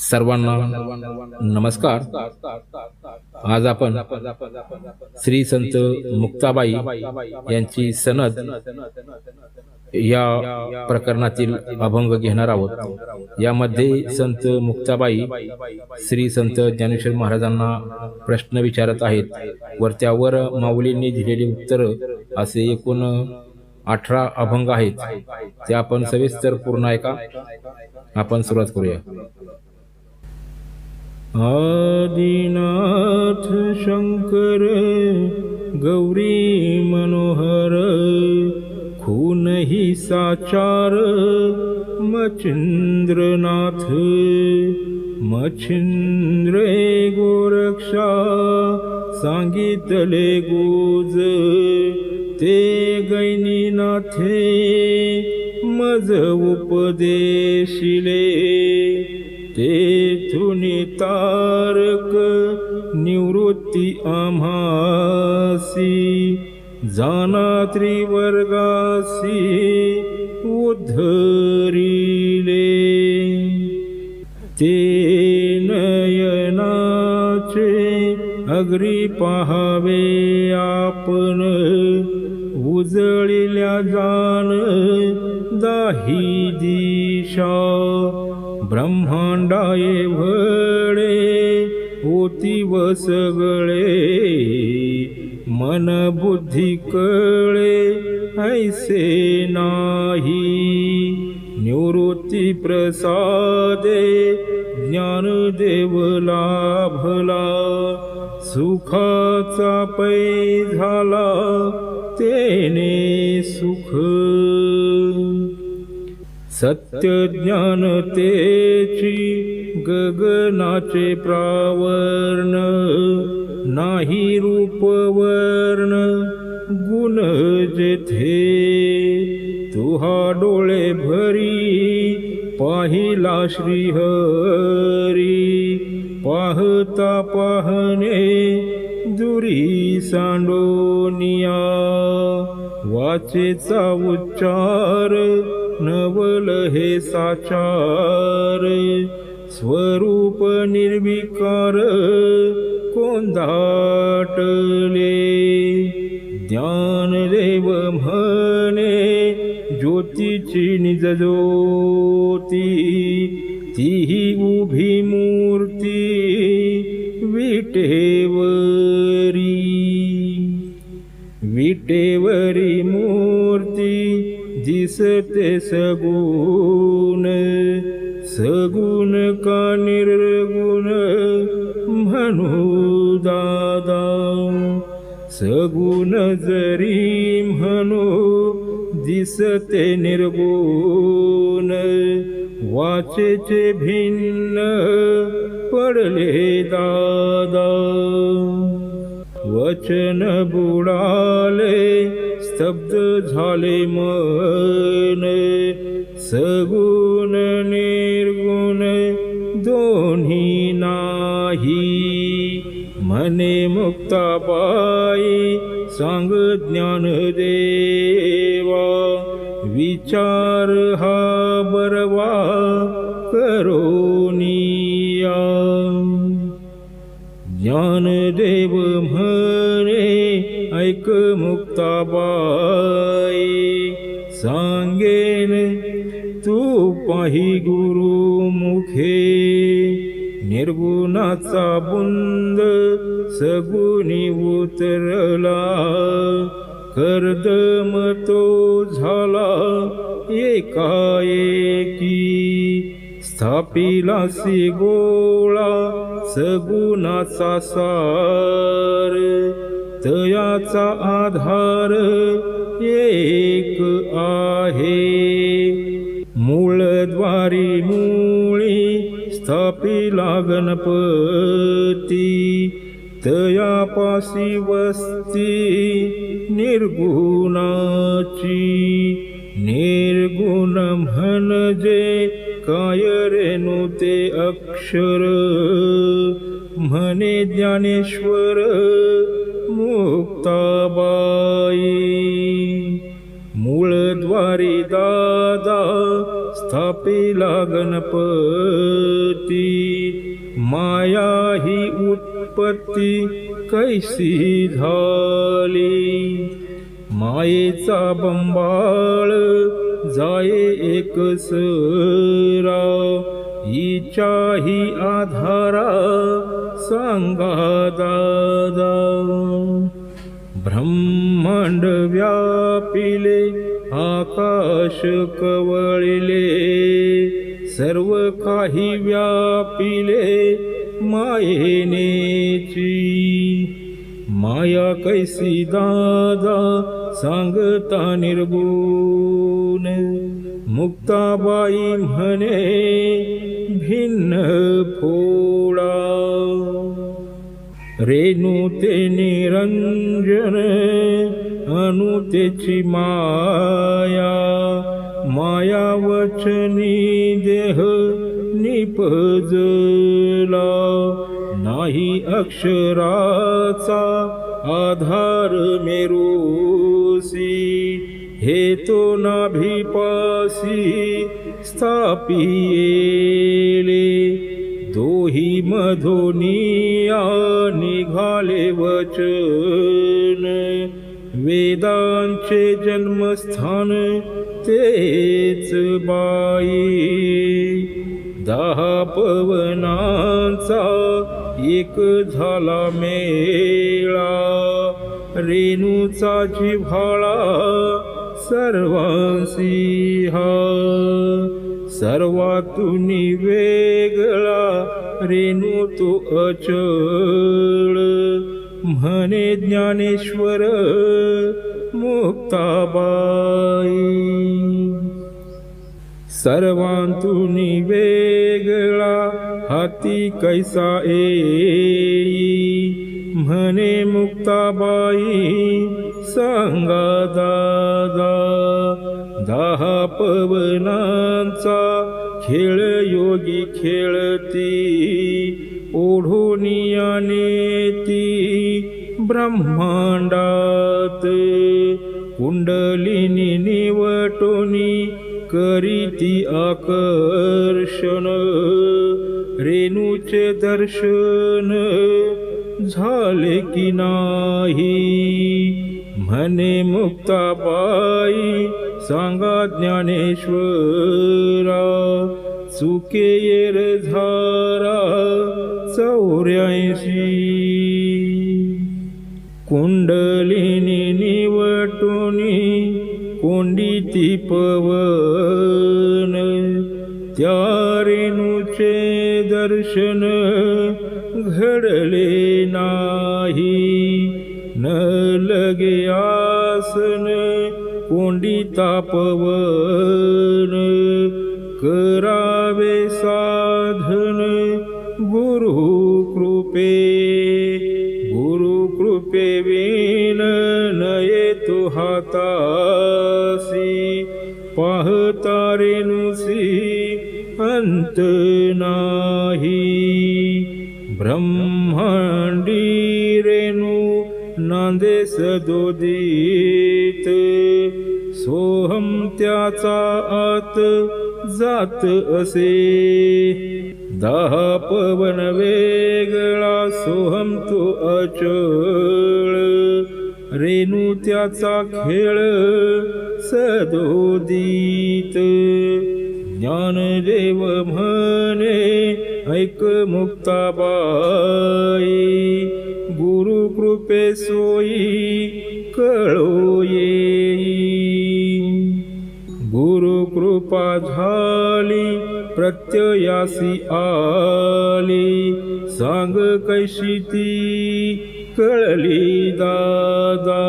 सर्वांना नमस्कार. आज आपण श्री संत मुक्ताबाई यांची सनद या प्रकरणातील अभंग घेणार आहोत. यामध्ये संत मुक्ताबाई श्री संत ज्ञानेश्वर महाराजांना प्रश्न विचारत आहेत. वर त्यावर माऊलींनी दिलेली उत्तर असे एकूण अठरा अभंग आहेत. ते आपण सविस्तर पूर्ण आहे का आपण सुरुवात करूया. आदिनाथ शंकर गौरी मनोहर खूनही साचार मचिंद्रनाथ मच्छिंद्रे गोरक्षा सांगितले गुज ते गैनीनाथे मज उपदेशिले तेथून तारक निवृत्ती आम्हासी जाना त्रिवर्गासी उद्धरिले. ते नयनाचे अग्री पहावे आपण उजळिल्या जाण दाही दिशा. ब्रह्मांडाये भळे होती व सगळे मन बुद्धी कळे ऐसे नाही. निवृत्ती प्रसादे ज्ञानदेव लाभला सुखाचा पै झाला तेने सुख सत्यज्ञानतेची गगनाचे प्रावर्ण नाही रूपवर्ण गुण जेथे तुहा डोळे भरी पाहिला श्रीहरी. पाहता पाहणे दुरी सांडोनिया वाचेचा उच्चार नवल हे साचार. स्वरूप निर्विकार कोंदाटले ज्ञानदेव म्हणे ज्योतीची निज ज्योती. तीही उभी मूर्ती विटेवरी. विटेवरी दिसते सगुण सगुण का निर्गुण म्हणू दादा? सगुण जरी म्हणू दिसते निर्गुण वाचेचे भिन्न पडले दादा? वचन बुडाले स्तब्ध झाले मन सगुण निर्गुण दोन्ही नाही. मने मुक्ताबाई सांग ज्ञान देवा विचार हा बरवा करोनिया. ज्ञानदेव म्ह ऐक मुक्ताबाई सांगेन तू पाही गुरु मुखे निर्गुणाचा बुंद सगुणी उतरला. कर्दम तो झाला एकाएकी स्थापिलासी गोळा सगुणाचा सार. तयाचा आधार एक आहे. मूळद्वारी मूळी स्थापिला गणपती तयापासी वस्ती निर्गुणाची. निर्गुण म्हणजे काय रेणू ते अक्षर म्हणे ज्ञानेश्वर कैसी झाली मायेचा बंबाळ जाये एक सरा हिच्याही आधारा सांगा दादा। ब्रह्मांड व्यापिले आकाश कवळले सर्व काही व्यापिले मायेनेची। माया कैसी दादा सांगता निर्गुण। मुक्ताबाई म्हणे भिन्न फोडा। रेणू ते निरंजन अनु तेची माया। माया वचनी देह निपजला नाही अक्षराचा आधार मेरूसी हे तो नाभिपासी स्थापिले दोही मधोनिया निघाले वचन वेदांचे जन्मस्थान तेच बाई दहा पवनांचा एक झाला मेळा रेणूचा जिव्हाळा सर्वांसी हा. सर्वातून वेगळा रेणू तो अचळ. म्हणे ज्ञानेश्वर मुक्ताबाई सर्वांतून वेगळा हाती कैसा येई म्हणे मुक्ताबाई सांगा दादा दहा पवनांचा खेळ योगी खेळती ओढोनियाने ती ब्रह्मांडात. कुंडलिनी निवटोनी करीती आकर्षण रेणूचे दर्शन झाले की नाही? म्हणे मुक्ताबाई सांगा ज्ञानेश्वरा चुके येर झारा चौऱ्याऐंशी. कुंडलिनी निवटुनी कोंडिती पवन त्या रेणूचे दर्शन घडले नाही न लगे आसन कोंडिता पवन करावे साधन गुरु कृपे अंत नाही. ब्रह्मांडी रेणू नांदे सदोदित. सोहम त्याचा आत जात असे. दहा पवन वेगळा सोहम तो अचळ. रेणू त्याचा खेळ सदोदित. ज्ञानदेव म्हणे ऐक मुक्ताबाई गुरु कृपे सोयी कळो येई. गुरु कृपा झाली प्रत्ययासी आली. सांग कैशी ती कळली दादा.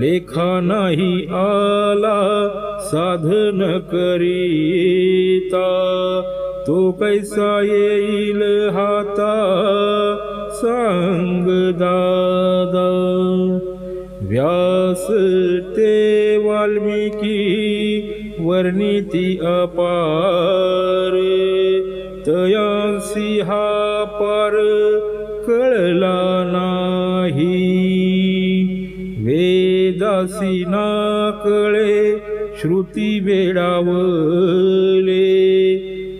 लेखा नाही आला साधन करीता. तो कैसा येईल हाता सांग दादा. व्यास ते वाल्मिकी वर्णिती अपार. तयांसी हा पार असी कळे श्रुती वेडावले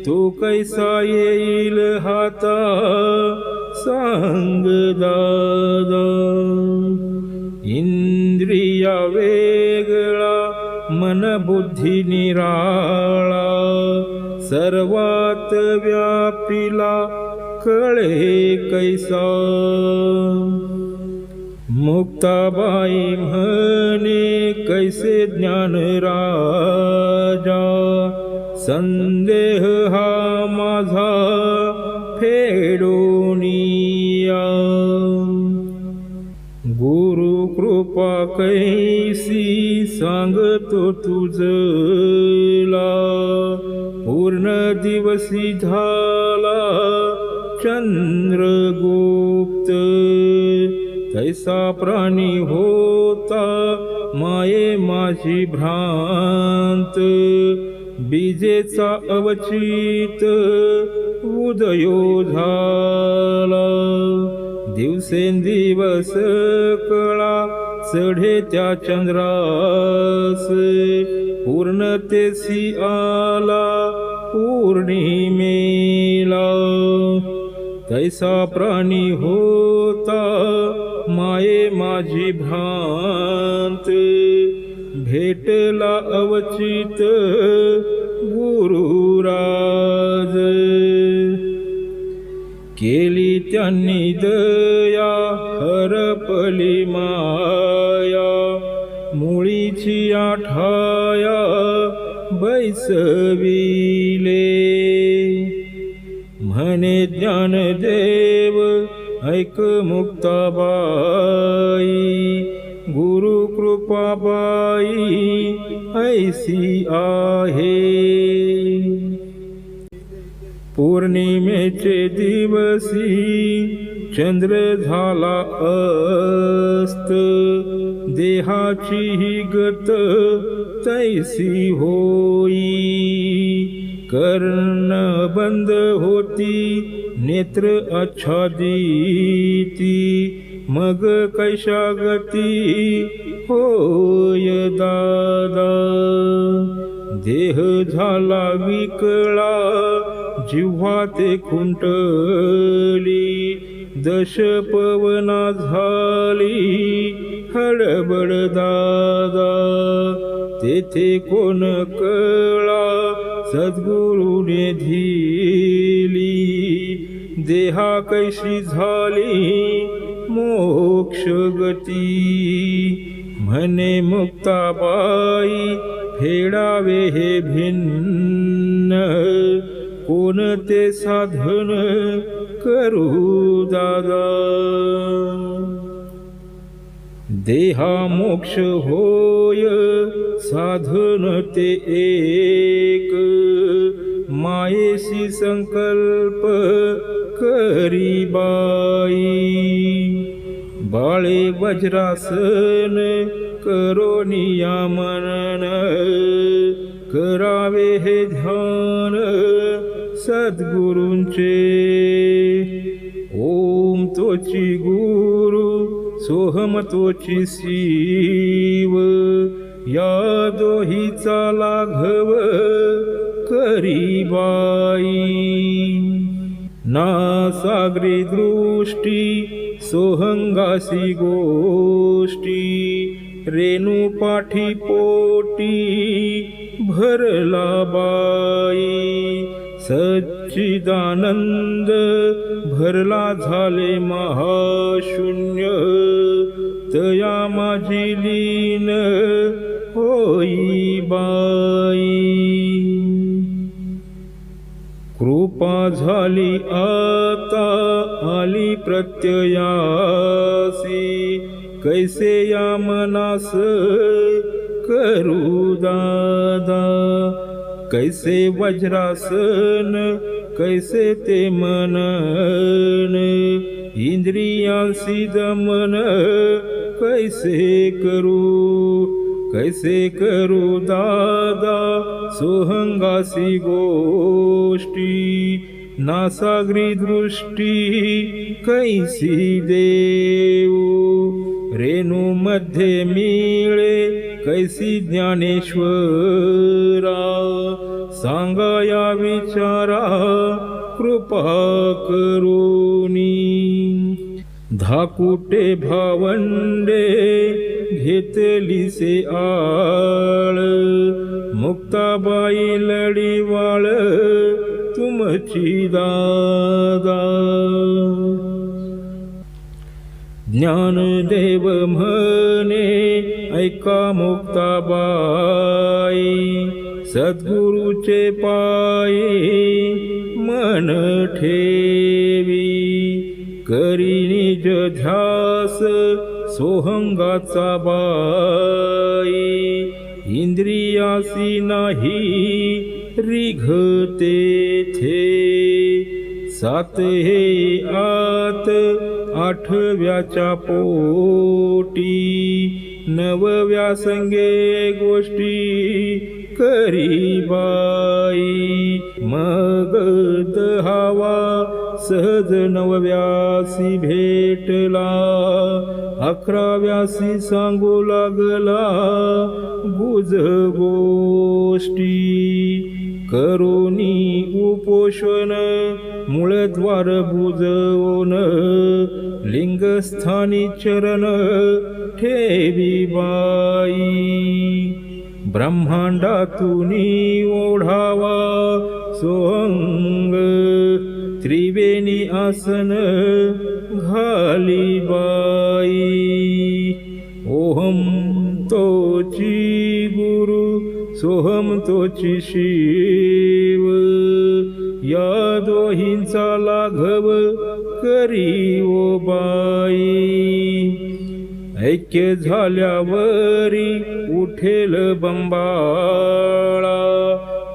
तो कैसा येईल हाता सांग दादा. इंद्रिया वेगळा मन बुद्धी निराळा. सर्वात व्यापिला कळे कैसा? मुक्ताबाई म्हणे कैसे ज्ञान राजा? संदेह हा माझा फेडोनिया गुरु कृपा कैसी सांगतो तुझला? पूर्ण दिवसी झाला चंद्रगुप्त तैसा प्राणी होता माये माझी भ्रांत. बीजेचा अवचित उदयो झाला. दिवसेंदिवस कळा चढे त्या चंद्रास. पूर्णतेसी आला पौर्णिमेला. तैसा प्राणी होता माये माझी भ्रांत भेटला अवचित गुरुराज केली त्यांनी दया हरपली माया मुळीची आठाया बैसविले. म्हणे ज्ञानदेव ऐक मुक्ताबाई गुरु कृपाबाई ऐसी आहे. पौर्णिमेचे दिवसी चंद्र झाला अस्त देहाची ही गत तैसी होई. कर्ण बंद होती नेत्र आच्छादिती मग कैशा गती होय दादा। देह झाला विकळा जिव्हा ते खुंटली दश पवना झाली हडबड दादा। तेथे कोण कळा सद्गुरुने धीली देहा कैशी झाली मोक्ष गती म्हणे मुक्ताबाई फेडावे हे भिन्न. कोणते साधन करू दादा? देहा मोक्ष होय साधन ते एक. मायेशी संकल्प करी बाई. बाळे वज्रासन करो नियामन करावे हे ध्यान सद्गुरूंचे. ओम तोची गुरु सोहम तोची शिव या दोहीचा लाघव करी बाई ना सागरी दृष्टी सोहंगासी गोष्टी रेणू पाठी पोटी भरला बाई। सच्चिदानंद भरला झाले महाशून्य तया माझी लीन होई बाई। कृपा झाली आता आली प्रत्ययासी. कैसे या मनास करू दादा? कैसे वज्रासन कैसे ते मनन? इंद्रियांसी दमन कैसे करू? कैसे करू दादा सोहंगासी गोष्टी? नासागरी दृष्टी कैसी देऊ? रेणू मध्ये मिळे कैसी ज्ञानेश्वरा? सांगा या विचारा कृपा करूनी. धाकुटे भावंडे घेतली से आळ. मुक्ताबाई लढीवाळ तुमची दादा. ज्ञानदेव म्हणे ऐका मुक्ताबाई सद्गुरूचे पायी मन ठेवी. करी निज ध्यास सोहंगाचा बाई. इंद्रियासी नाही रिघते थे. सात हे आत आठव्याच्या पोटी. नवव्या संगे गोष्टी करी बाई. मग सहज नवव्यासी भेटला. अकराव्यासी सांगू लागला बुज गोष्टी करोनी उपोषण मूळद्वार बुजवून लिंगस्थानी चरण ठेवी बाई. ब्रह्मांडातून ओढावा सोंग त्रिवेणी आसन घाली बाई. ओहम तोची गुरु सोहम तोची शिव. या दोहींचा लाघव करी ओ बाई. ऐक्य झाल्यावरी उठेल बंबाळा.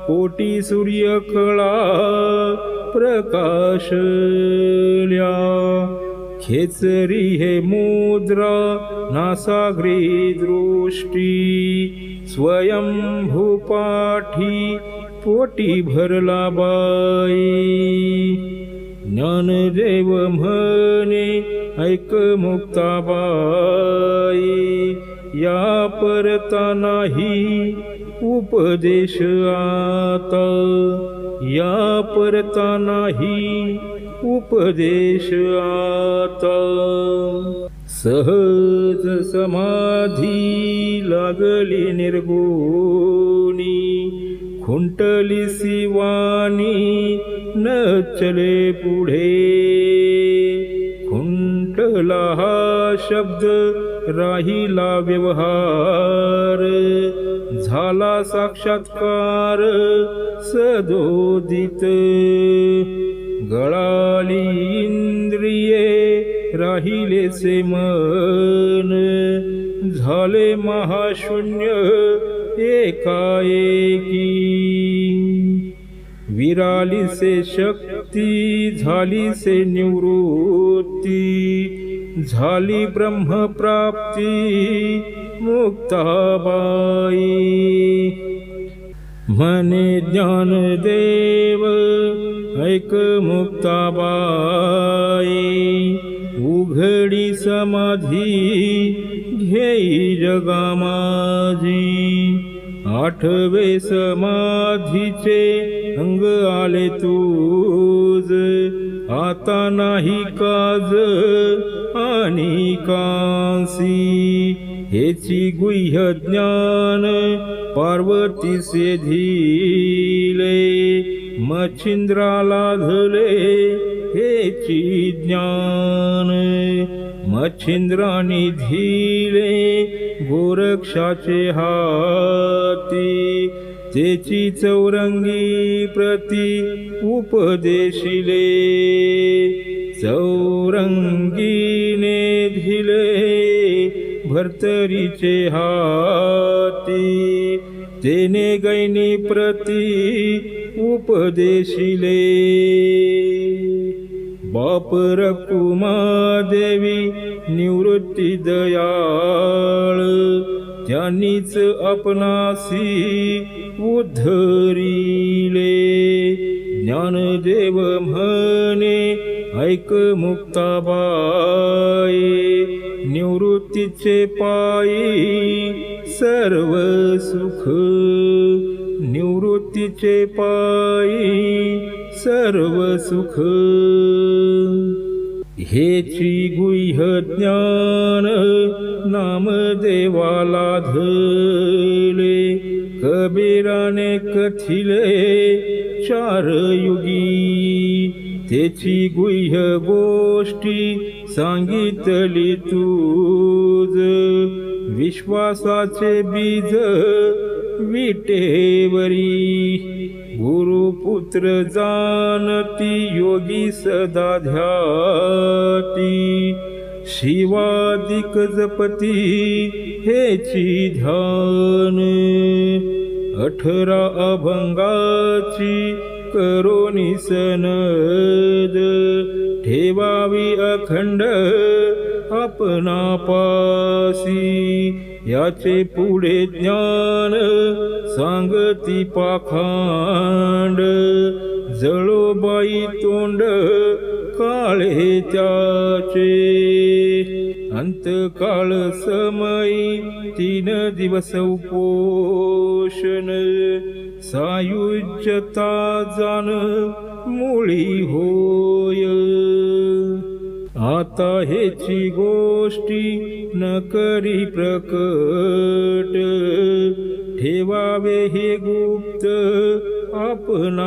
कोटी सूर्य कळा प्रकाशल्या. खेचरी हे मुद्रा नासाग्री दृष्टी. स्वयंभूपाठी पोटी भरला बाई. ज्ञानदेव म्हणे ऐक मुक्ताबाई या परता नाही उपदेश आता. या परता नाही उपदेश आता. सहज समाधी लागली निर्गुणी. खुंटली शिवानी न चले पुढे. खुंटला हा शब्द राहिला व्यवहार. झाला साक्षात्कार सदोदित. गळाली इंद्रिये राहिले से मन. झाले महाशून्य एकाएकी. विराली से शक्ती झाली से निवृत्ती. झाली ब्रह्मप्राप्ती मुक्ताबाई। ऐक मुक्ताबाई। उघडी समाधी घेई जगामाजी आठवे समाधीचे अंग आले तूज। आता नाही काज आणि कांसी हेची गुह्य ज्ञान पार्वतीसे धीले मच्छिंद्राला धले हेची ज्ञान मच्छिंद्राने धीले गोरक्षाचे हाती तेची चौरंगी प्रती उपदेशिले चौरंगीने धिले भर्तरीचे हाती तेने गैनी प्रती उपदेशिले. बाप रकुमा देवी निवृत्ती दयाळ त्यांनीच आपणासी उद्धरिले. ज्ञानदेव म्हणे ऐक मुक्ताबाई तिचे पायी सर्व सुख निवृत्तीचे पायी सर्व सुख. हेची गुह्य ज्ञान नामदेवाला धले कबीराने कथिले चार युगी त्याची गुह्य गोष्टी सांगितली तूज विश्वासाचे बीज विटेवरी. गुरुपुत्र जानती योगी सदा ध्याती. शिवादिक जपती हेची ध्यान. अठरा अभंगाची करो सनद ठेवावी अखंड आपणापासी याचे पुढे ज्ञान सांगती पाखांड। जळोबाई तोंड काळे त्याचे। अंतकाळ समयी तीन दिवस उपोषण। सायुज्यता जाण मुळी होय. आता हेची गोष्टी न करी प्रकट. ठेवावे हे गुप्त आपणापासी.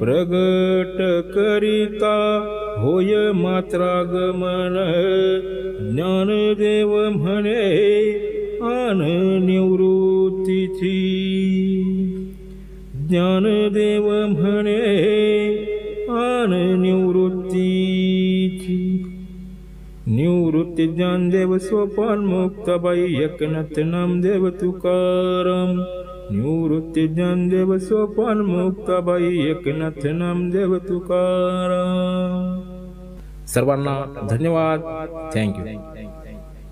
प्रगट करिता होय मात्रागमन. ज्ञानदेव म्हणे आन निवृत्तीची ज्ञानदेव म्हणे आन निवृत्तीची निवृत्ती ज्ञानदेव सोपान मुक्ताबाई एकनाथ नामदेव तुकाराम। निवृत्ती ज्ञानदेव सोपान मुक्ताबाई एकनाथ नामदेव तुकाराम। सर्वांना धन्यवाद। थँक्यू।